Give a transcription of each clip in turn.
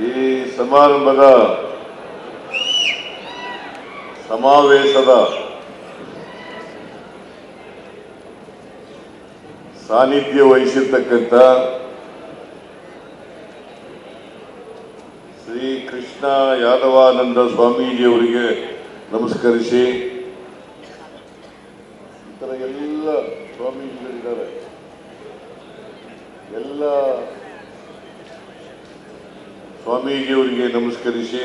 ಈ ಸಮಾರಂಭದ ಸಮಾವೇಶದ ಸಾನ್ನಿಧ್ಯ ವಹಿಸಿರ್ತಕ್ಕಂಥ ಶ್ರೀ ಕೃಷ್ಣ ಯಾದವಾನಂದ ಸ್ವಾಮೀಜಿಯವರಿಗೆ ನಮಸ್ಕರಿಸಿ ಇತರ ಎಲ್ಲ ಸ್ವಾಮೀಜಿಗಳಿದ್ದಾರೆ ಎಲ್ಲ ಸ್ವಾಮೀಜಿಯವರಿಗೆ ನಮಸ್ಕರಿಸಿ.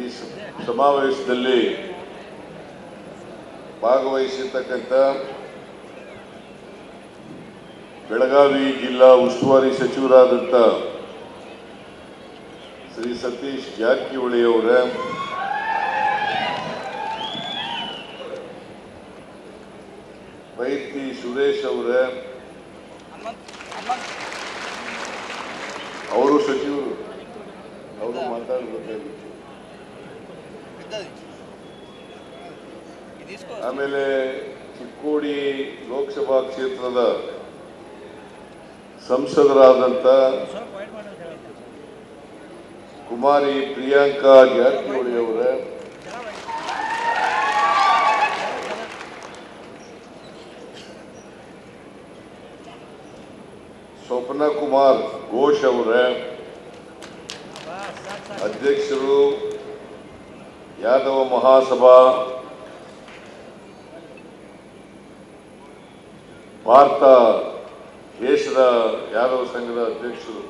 ಈ ಸಮಾವೇಶದಲ್ಲಿ ಭಾಗವಹಿಸಿರ್ತಕ್ಕಂಥ ಬೆಳಗಾವಿ ಜಿಲ್ಲಾ ಉಸ್ತುವಾರಿ ಸಚಿವರಾದಂಥ ಶ್ರೀ ಸತೀಶ್ ಜಾರಕಿಹೊಳಿ ಅವರ ಸುರೇಶ್ ಅವರ. ಅವರು ಸಚಿವರು. ಅವರು ಮಾತಾಡಬೇಕಾಗಿತ್ತು ಆಮೇಲೆ ಚಿಕ್ಕೋಡಿ ಲೋಕಸಭಾ ಕ್ಷೇತ್ರದ ಸಂಸದರಾದಂಥ ಕುಮಾರಿ ಪ್ರಿಯಾಂಕಾ ಜಾರಕಿಹೊಳಿ. ಅವರ ಸ್ವಪ್ನ ಕುಮಾರ್ ಘೋಷ್ ಅವರೇ. ಅಧ್ಯಕ್ಷರು ಯಾದವ ಮಹಾಸಭಾ. ಭಾರತ ದೇಶದ ಯಾದವ ಸಂಘದ ಅಧ್ಯಕ್ಷರು.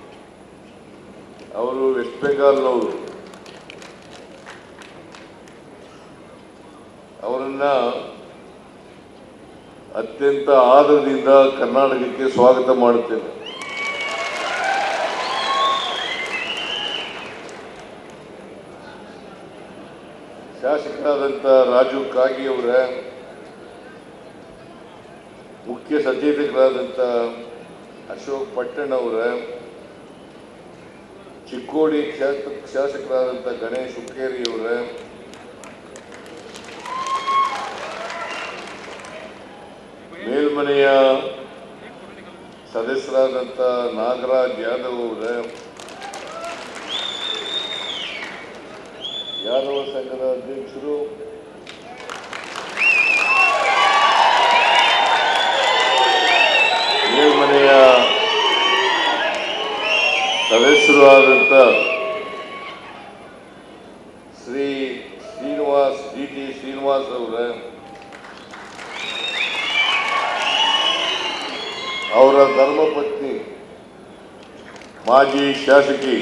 ಅವರು ವೆಸ್ಟ್ ಬೆಂಗಾಲ್ನವರು. ಅವರನ್ನ ಅತ್ಯಂತ ಆದರದಿಂದ ಕರ್ನಾಟಕಕ್ಕೆ ಸ್ವಾಗತ ಮಾಡುತ್ತೇನೆ. ಶಾಸಕರಾದಂಥ ರಾಜು ಕಾಗಿ ಅವರ, ಮುಖ್ಯ ಸಚೇತಕರಾದಂಥ ಅಶೋಕ್ ಪಟ್ಟಣ್ ಅವರ, ಚಿಕ್ಕೋಡಿ ಕ್ಷೇತ್ರ ಶಾಸಕರಾದಂಥ ಗಣೇಶ್ ಅವರ, ಮೇಲ್ಮನೆಯ ಸದಸ್ಯರಾದಂಥ ನಾಗರಾಜ್ ಯಾದವ್ ಅವರ ಯಾದವ ಸಂಘದ ಅಧ್ಯಕ್ಷರು? ಮೇಲ್ಮನೆಯ ಸದಸ್ಯರು ಆದಂಥ ಶ್ರೀ ಶ್ರೀನಿವಾಸ್ ಡಿ ಟಿ ಶ್ರೀನಿವಾಸ್ ಅವರ ಅವರ ಧರ್ಮಪತ್ನಿ ಮಾಜಿ ಶಾಸಕಿ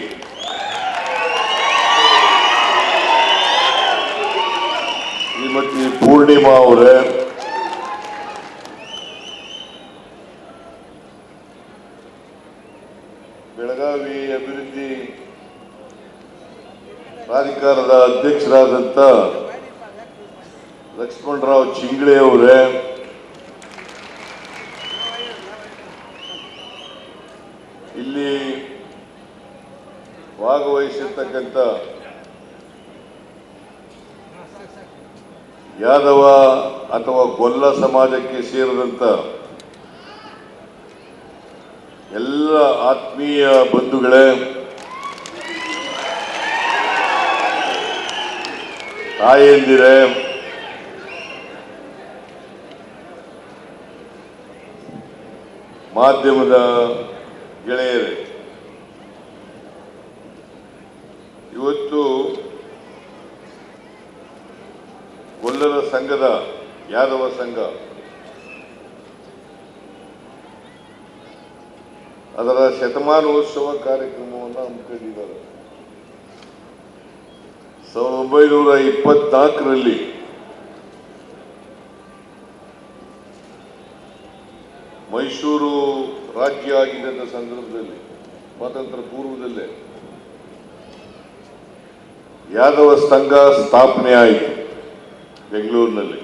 ಪೂರ್ಣಿಮಾ ಅವರೇ. ಬೆಳಗಾವಿ ಅಭಿವೃದ್ಧಿ ಪ್ರಾಧಿಕಾರದ ಅಧ್ಯಕ್ಷರಾದಂಥ ಲಕ್ಷ್ಮಣರಾವ್ ಚಿಂಗ್ಳೆ ಅವರೇ. ಇಲ್ಲಿ ಭಾಗವಹಿಸಿರ್ತಕ್ಕಂಥ ಯಾದವ ಅಥವಾ ಗೊಲ್ಲ ಸಮಾಜಕ್ಕೆ ಸೇರಿದಂಥ ಎಲ್ಲ ಆತ್ಮೀಯ ಬಂಧುಗಳೇ ತಾಯಂದಿರೇ ಮಾಧ್ಯಮದ ಗೆಳೆಯರೇ ಇವತ್ತು ಗೊಲ್ಲರ ಸಂಘದ ಯಾದವ ಸಂಘ. ಅದರ ಶತಮಾನೋತ್ಸವ ಕಾರ್ಯಕ್ರಮವನ್ನು ಹಮ್ಮಿಕೊಂಡಿದ್ದಾರೆ ಸಾವಿರದ ಒಂಬೈನೂರ ಇಪ್ಪತ್ನಾಲ್ಕರಲ್ಲಿ ಮೈಸೂರು ರಾಜ್ಯ ಆಗಿದ್ದಂಥ ಸಂದರ್ಭದಲ್ಲಿ, ಸ್ವಾತಂತ್ರ್ಯ ಪೂರ್ವದಲ್ಲೇ ಯಾದವ ಸಂಘ ಸ್ಥಾಪನೆ ಆಯಿತು ಬೆಂಗಳೂರಿನಲ್ಲಿ.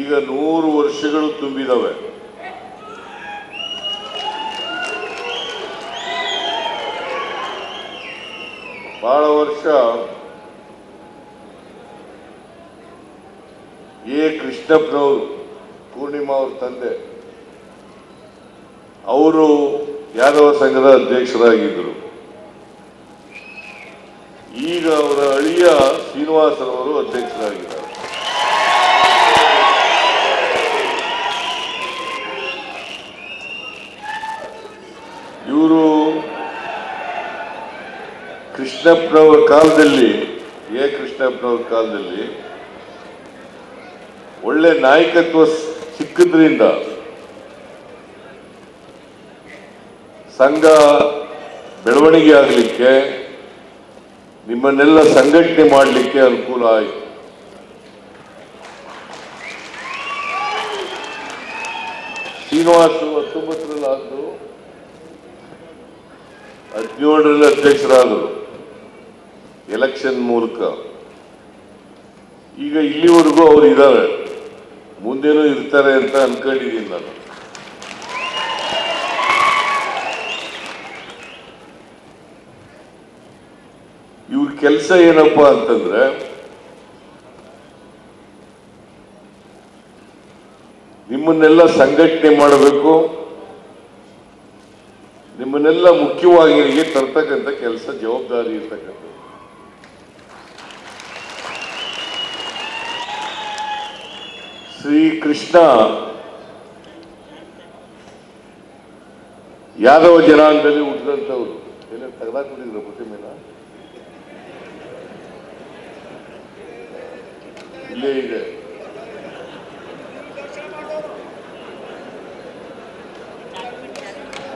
ಈಗ ನೂರು ವರ್ಷಗಳು ತುಂಬಿದವೆ. ಬಹಳ ವರ್ಷ ಎ. ಕೃಷ್ಣಪ್ಪನವರು ಪೂರ್ಣಿಮಾ ಅವ್ರ ತಂದೆ. ಅವರು ಯಾದವ ಸಂಘದ ಅಧ್ಯಕ್ಷರಾಗಿದ್ದರು. ಅವರ ಅಳಿಯ ಶ್ರೀನಿವಾಸರವರು ಅಧ್ಯಕ್ಷರಾಗಿದ್ದಾರೆ. ಇವರು ಕೃಷ್ಣಪ್ಪನವರ ಕಾಲದಲ್ಲಿ, ಎ. ಕೃಷ್ಣಪ್ಪನವರ ಕಾಲದಲ್ಲಿ ಒಳ್ಳೆ ನಾಯಕತ್ವ ಸಿಕ್ಕಿದ್ರಿಂದ ಸಂಘ ಬೆಳವಣಿಗೆ ಆಗಲಿಕ್ಕೆ ನಿಮ್ಮನ್ನೆಲ್ಲ ಸಂಘಟನೆ ಮಾಡಲಿಕ್ಕೆ ಅನುಕೂಲ ಆಯಿತು. ಶ್ರೀನಿವಾಸ್ ಹತ್ತೊಂಬತ್ತರಲ್ಲಿ ಆದ್ರು ಹದಿನೇಳರಲ್ಲಿ ಅಧ್ಯಕ್ಷರಾದರು. ಎಲೆಕ್ಷನ್ ಮೂಲಕ. ಈಗ ಇಲ್ಲಿವರೆಗೂ ಅವರು ಇದ್ದಾರೆ ಮುಂದೇನೂ ಇರ್ತಾರೆ ಅಂತ ಅನ್ಕೊಂಡಿದ್ದೀನಿ ನಾನು. ಕೆಲಸ ಏನಪ್ಪ ಅಂತಂದ್ರೆ, ನಿಮ್ಮನ್ನೆಲ್ಲ ಸಂಘಟನೆ ಮಾಡಬೇಕು, ನಿಮ್ಮನ್ನೆಲ್ಲ ಮುಖ್ಯವಾಹಿನಿಗೆ ತರ್ತಕ್ಕಂಥ ಕೆಲಸ ಜವಾಬ್ದಾರಿ ಇರ್ತಕ್ಕಂಥ ಶ್ರೀ ಕೃಷ್ಣ ಯಾದವ ಜನಾಂಗದಲ್ಲಿ ಹುಟ್ಟಿದಂಥವ್ರು. ಎಲ್ಲ ತೆಗೆದಾಕೊಂಡಿದ್ರು ಪ್ರತಿಮೆನ? ಇಲ್ಲೇ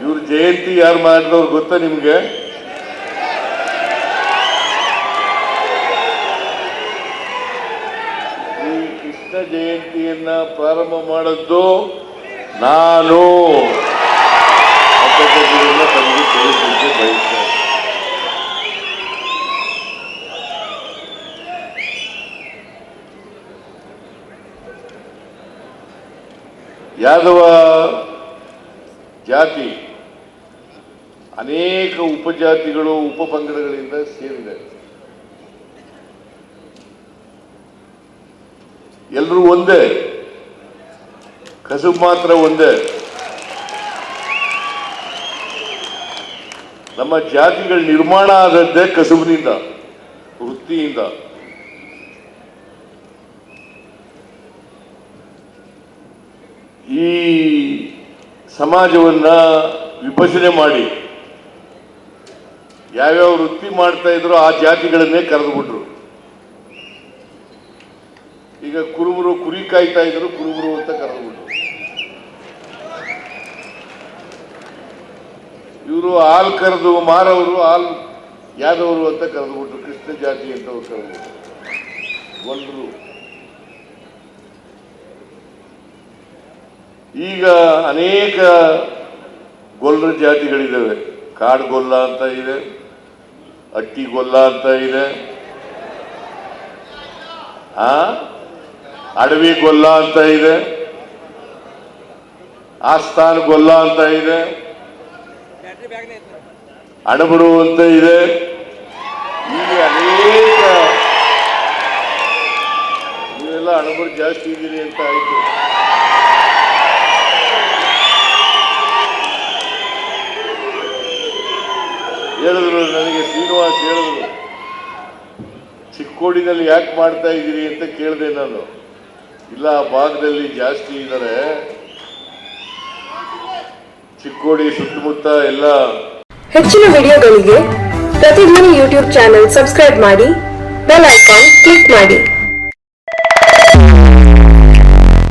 ಇವ್ರ ಜಯಂತಿ ಯಾರು ಮಾಡಿದವ್ರು ಗೊತ್ತಾ ನಿಮ್ಗೆ? ಈ ಕೃಷ್ಣ ಜಯಂತಿಯನ್ನ ಪ್ರಾರಂಭ ಮಾಡದ್ದು ನಾನು. ಬಯಸ್ತೇನೆ ಯಾದವ ಜಾತಿ ಅನೇಕ ಉಪಜಾತಿಗಳು, ಉಪಪಂಗಡಗಳಿಂದ ಸೇರಿದೆ. ಎಲ್ಲರೂ ಒಂದೇ, ಕಸುಬು ಮಾತ್ರ ಒಂದೇ. ನಮ್ಮ ಜಾತಿಗಳ ನಿರ್ಮಾಣ ಆದದ್ದೇ ಕಸುಬಿನಿಂದ, ವೃತ್ತಿಯಿಂದ. ಈ ಸಮಾಜವನ್ನು ವಿಭಜನೆ ಮಾಡಿ ಯಾವ್ಯಾವ ವೃತ್ತಿ ಮಾಡ್ತಾ ಇದ್ರು ಆ ಜಾತಿಗಳನ್ನೇ ಕರೆದುಬಿಟ್ರು. ಈಗ ಕುರುಬರು ಕುರಿ ಕಾಯ್ತಾ ಇದ್ರು ಕುರುಬರು ಅಂತ ಕರೆದುಬಿಟ್ರು. ಇವರು ಹಾಲ್ ಕರೆದು ಮಾರವರು, ಹಾಲು ಯಾದವರು ಅಂತ ಕರೆದುಬಿಟ್ರು. ಕೃಷ್ಣ ಜಾತಿ ಅಂತ ಕರೆದುಬಿಟ್ರು. ಗೊಲ್ರು ಈಗ ಅನೇಕ ಗೊಲ್ಲರ ಜಾತಿಗಳಿದ್ದಾವೆ. ಕಾಡುಗೊಲ್ಲ ಅಂತ ಇದೆ ಅಟ್ಟಿಗೊಲ್ಲ ಅಂತ ಇದೆ. ಆ? ಅಡವಿ ಗೊಲ್ಲ ಅಂತ ಇದೆ. ಆಸ್ಥಾನ ಗೊಲ್ಲ ಅಂತ ಇದೆ. ಅಣಬರು ಅಂತ ಇದೆ. ಈಗ ಅನೇಕ ಇವೆಲ್ಲ ಅಣಬರು ಜಾಸ್ತಿ ಇದ್ದೀರಿ ಅಂತ ಆಯ್ತು. ಹೇಳಿದ್ರು, ನನಗೆ ಶ್ರೀನಿವಾಸ್ ಹೇಳಿದ್ರು ಚಿಕ್ಕೋಡಿನಲ್ಲಿ ಯಾಕೆ ಮಾಡ್ತಾ ಇದ್ದೀರಿ ಅಂತ ಕೇಳಿದೆ ನಾನು. ಇಲ್ಲ, ಆ ಭಾಗದಲ್ಲಿ ಜಾಸ್ತಿ ಇದ್ದಾರೆ. ಚಿಕ್ಕೋಡಿ ಸುತ್ತಮುತ್ತ ಎಲ್ಲ ಹೆಚ್ಚಿನ ವಿಡಿಯೋಗಳಿಗೆ ಪ್ರತಿಧ್ವನಿ ಯೂಟ್ಯೂಬ್ ಚಾನೆಲ್ ಸಬ್ಸ್ಕ್ರೈಬ್ ಮಾಡಿ, ಬೆಲ್ ಐಕಾನ್ ಕ್ಲಿಕ್ ಮಾಡಿ.